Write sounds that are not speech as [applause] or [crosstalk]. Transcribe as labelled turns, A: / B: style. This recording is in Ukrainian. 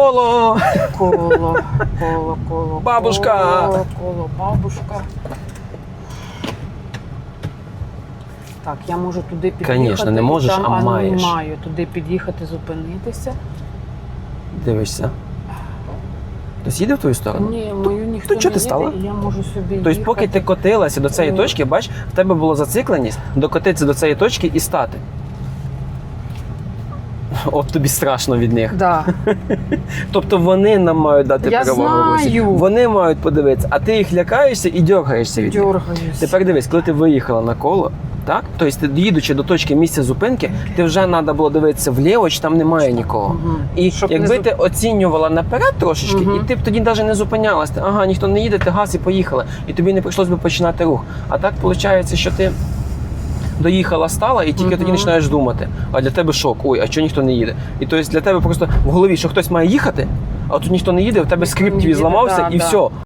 A: коло.
B: Коло, коло, коло.
A: Бабушка.
B: Коло, коло, бабушка. Так, я можу туди під'їхати.
A: Конечно, не можеш,
B: там,
A: а
B: ну,
A: маєш.
B: маю туди під'їхати, зупинитися.
A: Дивишся. Хтось їде в твою сторону?
B: Ні, мою ніхто
A: то чого ти стала?
B: і я можу собі
A: Тобто,
B: їхати.
A: поки ти котилася до цієї
B: Ні.
A: точки, бач, в тебе була зацикленість докотитися до цієї точки і стати. От тобі страшно від них.
B: Да. [laughs]
A: Тобто вони нам мають дати
B: Я
A: перевагу.
B: знаю.
A: Вони мають подивитися, а ти їх лякаєшся і дергаєшся від них. Тепер дивись, коли ти виїхала на коло, так? Тобто, ти їдучи до точки місця зупинки, ти вже треба було дивитися вліво, чи там немає нікого.
B: Мгм.
A: І
B: Щоб не
A: якби
B: зуп-
A: ти оцінювала наперед трошечки,
B: Мгм.
A: і ти б тоді навіть не зупинялась. Ти, Ага, ніхто не їде, ти газ і поїхала. І тобі не прийшлось би починати рух. А так виходить, що ти доїхала, стала, і тільки тоді починаєш думати. А для тебе шок, ой, а чого ніхто не їде? І тобто для тебе просто в голові, що хтось має їхати, а тут ніхто не їде, в тебе скрипт твій зламався,
B: да,
A: і
B: да.
A: все.